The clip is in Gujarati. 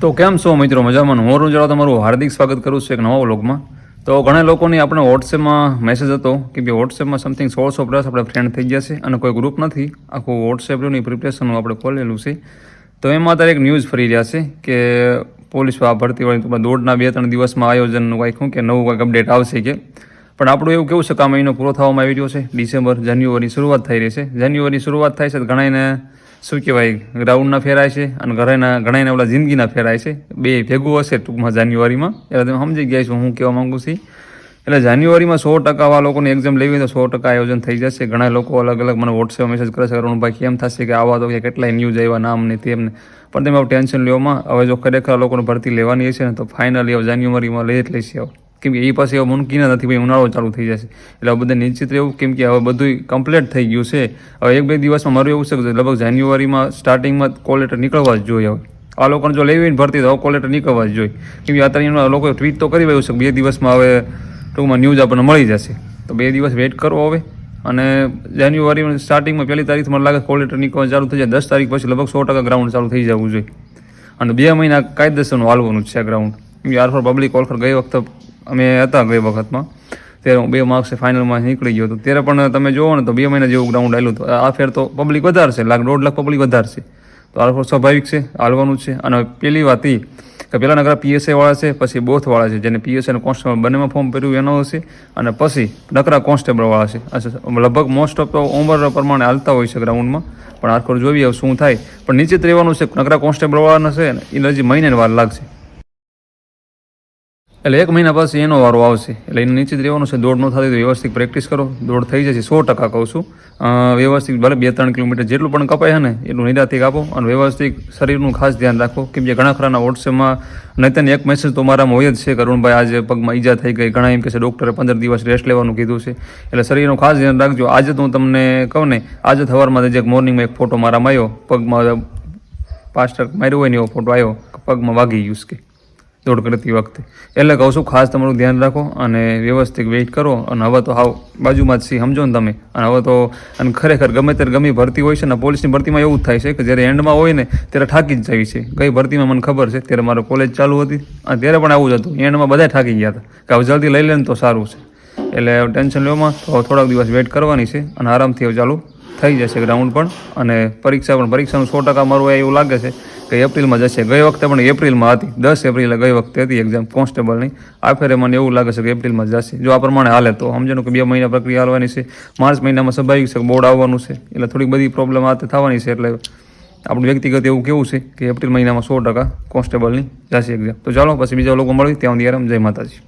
તો કેમ છો મિત્રો? મજામાં? હું જરા તમારું હાર્દિક સ્વાગત કરું છું એક નવા વ્લોગમાં. તો ઘણા લોકોની આપણે વોટ્સએપમાં મેસેજ હતો કે ભાઈ વોટ્સએપમાં સમથિંગ સોળસો પ્લસ આપણે ફ્રેન્ડ થઈ ગયા છે અને કોઈ ગ્રુપ નથી. આખું વોટ્સએપની પ્રિપરેશનનું આપણે ખોલેલું છે. તો એમાં અત્યારે એક ન્યૂઝ ફરી રહ્યા છે કે પોલીસ ભરતી ટૂંકમાં દોઢના બે ત્રણ દિવસમાં આયોજનનું કંઈક કે નવું કંઈક અપડેટ આવશે કે. પણ આપણું એવું કેવું છે કે આ મહિનો પૂરો થવામાં આવી રહ્યો છે? ડિસેમ્બર જાન્યુઆરી શરૂઆત થઈ રહી છે. જાન્યુઆરી શરૂઆત થાય છે તો ઘણાને શું કહેવાય, ગ્રાઉન્ડના ફેરાય છે અને ઘણાના ઘણાને ઓલા જિંદગીના ફેરાય છે. બે ભેગું હશે ટૂંકમાં જાન્યુઆરીમાં. એટલે તમે સમજી ગયા છો હું કહેવા માંગુ છું. એટલે જાન્યુઆરીમાં સો ટકા લોકોને એક્ઝામ લેવી તો સો ટકા આયોજન થઈ જશે. ઘણા લોકો અલગ અલગ મને વોટ્સએપ મેસેજ કરે છે અરુણભાઈ કેમ થશે કે આવા તો કે કેટલાય ન્યૂઝ આવ્યા, નામ ને તેમને પણ તમે આવું ટેન્શન લેવામાં હવે જો ખરેખર લોકોને ભરતી લેવાની હશે ને તો ફાઇનલી હવે જાન્યુઆરીમાં લઈ જ લઈશ હવે કેમ કે એ પાસે મન જ નથી ભાઈ ઉનાળો ચાલુ થઈ જશે. એટલે હવે બધા નિશ્ચિત રહેવું કેમ કે હવે બધું કમ્પ્લીટ થઈ ગયું છે. હવે એક બે દિવસમાં મારું એવું છે કે લગભગ જાન્યુઆરીમાં સ્ટાર્ટિંગમાં કોલ લેટર નીકળવા જ જોઈએ હવે. આ લોકોને જો લેવી ભરતી તો કોલ લેટર નીકળવા જ જોઈએ. કેમ કે અત્યારે લોકો ટ્વીટ તો કરી રહ્યું છે બે દિવસમાં હવે ટૂંકમાં ન્યૂઝ આપણને મળી જશે. તો બે દિવસ વેઇટ કરો હવે. અને જાન્યુઆરી સ્ટાર્ટિંગમાં પહેલી તારીખ મને લાગે કોલ લેટર નીકળવા ચાલુ થઈ જાય. દસ તારીખ પછી લગભગ સો ટકા ગ્રાઉન્ડ ચાલુ થઈ જવું જોઈએ. અને બે મહિના કાયદેસરનું હાલવાનું છે ગ્રાઉન્ડ આર ફોર પબ્લિક ઓલખર ગઈ વખતે અમે હતા ગઈ વખતમાં. ત્યારે હું બે માર્ક્સે ફાઇનલમાં નીકળી ગયો હતો. ત્યારે પણ તમે જુઓ ને તો બે મહિના જેવું ગ્રાઉન્ડ આવેલું હતું. આ ફેર તો પબ્લિક વધારશે, લાખ, દોઢ લાખ પબ્લિક વધારશે. તો આ સ્વાભાવિક છે, હાલવાનું છે. અને પહેલી વાત એ કે પહેલાં નકરા પીએસઆઈ વાળા છે, પછી બોથવાળા છે, જેને પીએસઆઈ અને કોન્સ્ટેબલ બંનેમાં ફોર્મ ભર્યું એનો હશે. અને પછી નકરા કોન્સ્ટેબલવાળા છે. લગભગ મોસ્ટ ઓફ તો ઉંમર પ્રમાણે હાલતા હોય છે ગ્રાઉન્ડમાં પણ આખો જોઈએ શું થાય. પણ નિશ્ચિત રહેવાનું છે નકરા કોન્સ્ટેબલવાળાના છે ને એ હજી મહિને વાર લાગશે. એટલે એક મહિના પછી એનો વારો આવશે. એટલે એને નિશ્ચિત રહેવાનું છે. દોડ ન થતી તો વ્યવસ્થિત પ્રેક્ટિસ કરો. દોડ થઈ જશે, સો ટકા કહું છું. વ્યવસ્થિત ભલે બે ત્રણ કિલોમીટર જેટલું પણ કપાય છે ને, એટલું નિરાતિક આપો અને વ્યવસ્થિત શરીરનું ખાસ ધ્યાન રાખો. કેમ કે ઘણા ખરાના વોટ્સએપમાં નહીં એક મેસેજ તો મારામાં હોય જ છે કે અરુણભાઈ આજે પગમાં ઈજા થઈ ગઈ. ઘણા એમ કે છે, ડૉક્ટરે પંદર દિવસ રેસ્ટ લેવાનું કીધું છે. એટલે શરીરનું ખાસ ધ્યાન રાખજો. આજે તો હું તમને કહું ને, આજે સવારમાં જે મોર્નિંગમાં એક ફોટો મારામાં આવ્યો. પગમાં પાસ્ટર માર્યો હોય ને એવો ફોટો આવ્યો. પગમાં વાગી ગયું કે. દોડ કરતી વખતે. એટલે કહું છું, ખાસ તમારું ધ્યાન રાખો અને વ્યવસ્થિત વેઇટ કરો. અને હવે તો હાવ બાજુમાં જ સી સમજો ને તમે. અને હવે તો, અને ખરેખર ગમે ત્યારે ગમે ભરતી હોય છે ને પોલીસની ભરતીમાં એવું જ થાય છે કે જ્યારે એન્ડમાં હોય ને, ત્યારે થાકી જ જાય છે. ગઈ ભરતીમાં મને ખબર છે? ત્યારે મારો કોલેજ ચાલુ હતી. અને ત્યારે પણ આવું જ હતું. એન્ડમાં બધા થાકી ગયા હતા. કે હવે જલ્દી લઈ લે ને તો સારું છે. એટલે ટેન્શન લેવામાં તો થોડાક દિવસ વેઇટ કરવાની છે. અને આરામથી ચાલુ થઈ જશે ગ્રાઉન્ડ પણ. અને પરીક્ષા પણ, પરીક્ષાનું સો ટકા મારું એવું લાગે છે કે એપ્રિલમાં જશે. ગઈ વખતે પણ એપ્રિલમાં હતી. દસ એપ્રિલે ગઈ વખતે હતી એક્ઝામ કોન્સ્ટેબલની આ ફેરે મને એવું લાગે છે કે એપ્રિલમાં જશે. જો આ પ્રમાણે હાલે તો. સમજવાનું કે બે મહિના પ્રક્રિયા હાલવાની છે. માર્ચ મહિનામાં સ્વાભાવિક છે, બોર્ડ આવવાનું છે. એટલે થોડીક બધી પ્રોબ્લેમ આ થવાની છે. એટલે આપણું વ્યક્તિગત એવું કેવું છે કે એપ્રિલ મહિનામાં સો ટકા કોન્સ્ટેબલની જશે એક્ઝામ તો ચાલો, પછી બીજા લોકો મળી ત્યાં સુધી આરામ. જય માતાજી.